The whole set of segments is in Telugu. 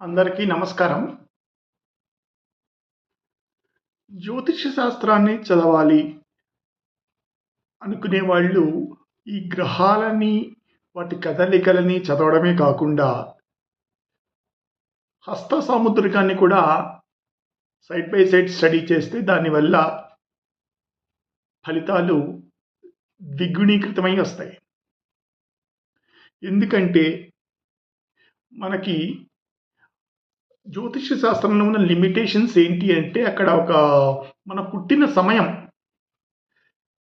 అందరికీ నమస్కారం. జ్యోతిష శాస్త్రాన్ని చదవాలి అనుకునే వాళ్ళు ఈ గ్రహాలని వాటి కదలికలని చదవడమే కాకుండా హస్త సాముద్రికాన్ని కూడా సైడ్ బై సైడ్ స్టడీ చేస్తే దానివల్ల ఫలితాలు ద్విగుణీకృతమై వస్తాయి. ఎందుకంటే మనకి జ్యోతిష శాస్త్రంలో ఉన్న లిమిటేషన్స్ ఏంటి అంటే అక్కడ ఒక మన పుట్టిన సమయం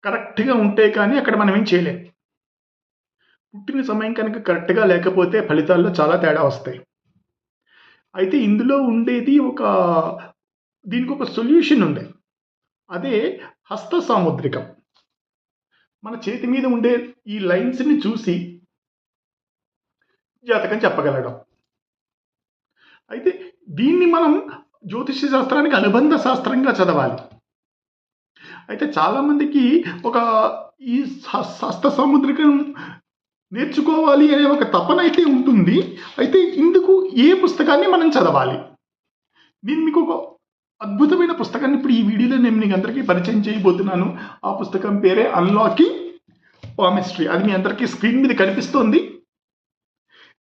కరెక్ట్గా ఉంటే కానీ అక్కడ మనం ఏం చేయలేం. పుట్టిన సమయం కనుక కరెక్ట్గా లేకపోతే ఫలితాల్లో చాలా తేడా వస్తాయి. అయితే ఇందులో ఉండేది ఒక దీనికి ఒక సొల్యూషన్ ఉంది. అదే హస్త సాముద్రికం. మన చేతి మీద ఉండే ఈ లైన్స్ని చూసి జాతకం చెప్పగలడం. అయితే దీన్ని మనం జ్యోతిష శాస్త్రానికి అనుబంధ శాస్త్రంగా చదవాలి. అయితే చాలామందికి ఒక ఈ హ- హస్త సాముద్రికం నేర్చుకోవాలి అనే ఒక తపన అయితే ఉంటుంది. అయితే ఇందుకు ఏ పుస్తకాన్ని మనం చదవాలి? నేను మీకు ఒక అద్భుతమైన పుస్తకాన్ని ఇప్పుడు ఈ వీడియోలో నేను మీకు అందరికీ పరిచయం చేయబోతున్నాను. ఆ పుస్తకం పేరే అన్లాకింగ్ పామిస్ట్రీ అది మీ అందరికీ స్క్రీన్ మీద కనిపిస్తోంది.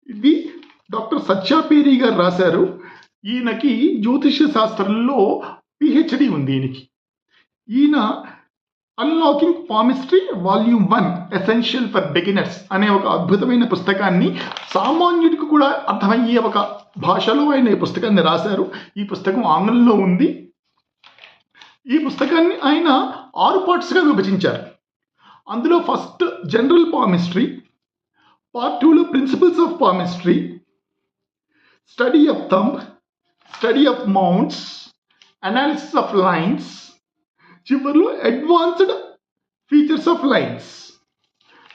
ఇది డాక్టర్ సత్యాపేరి గారు రాశారు. ఈయనకి జ్యోతిష శాస్త్రంలో పిహెచ్డి ఉంది ఈయనకి. ఈయన unlocking palmistry volume one essential for beginners అనే ఒక అద్భుతమైన పుస్తకాన్ని సామాన్యుడికి కూడా అర్థమయ్యే ఒక భాషలో ఆయన ఈ పుస్తకాన్ని రాశారు. ఈ పుస్తకం ఆంగ్లంలో ఉంది. ఈ పుస్తకాన్ని ఆయన ఆరు పార్ట్స్గా విభజించారు. అందులో ఫస్ట్ జనరల్ పామిస్ట్రీ పార్ట్ టూలో principles of palmistry study of thumb study of mounts analysis of lines చివరిలో advanced features of lines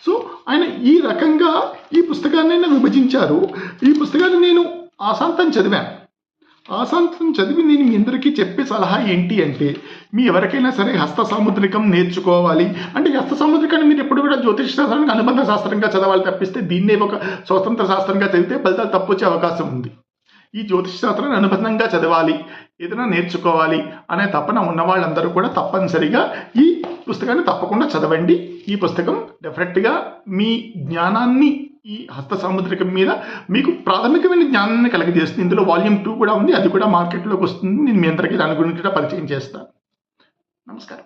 so ఆయన ఈ రకంగా ఈ పుస్తకాన్ని విభజించారు. ఈ పుస్తకాన్ని నేను ఆశాంతం చదివాను. ఆశాంతం చదివి నేను మీ అందరికీ చెప్పే సలహా ఏంటి అంటే మీ ఎవరికైనా సరే హస్త సాముద్రికం నేర్చుకోవాలి. అంటే హస్త సాముద్రికాన్ని మీరు ఎప్పుడు కూడా జ్యోతిష శాస్త్రానికి అనుబంధ శాస్త్రంగా చదవాలి తప్పిస్తే దీన్నే ఒక స్వతంత్ర శాస్త్రంగా చదివితే ఫలితాలు తప్పు వచ్చే అవకాశం ఉంది. ఈ జ్యోతిష శాస్త్రాన్ని అనుబంధంగా చదవాలి ఏదైనా నేర్చుకోవాలి అనే తపన ఉన్న వాళ్ళందరూ కూడా తప్పనిసరిగా ఈ పుస్తకాన్ని తప్పకుండా చదవండి. ఈ పుస్తకం డెఫినెట్గా మీ జ్ఞానాన్ని ఈ హస్త సాముద్రికం మీద మీకు ప్రాథమికమైన జ్ఞానాన్ని కలగజేస్తుంది. ఇందులో వాల్యూమ్ టూ కూడా ఉంది. అది కూడా మార్కెట్లోకి వస్తుంది. నేను మీ అందరికీ దాని గురించి కూడా పరిచయం చేస్తాను. నమస్కారం.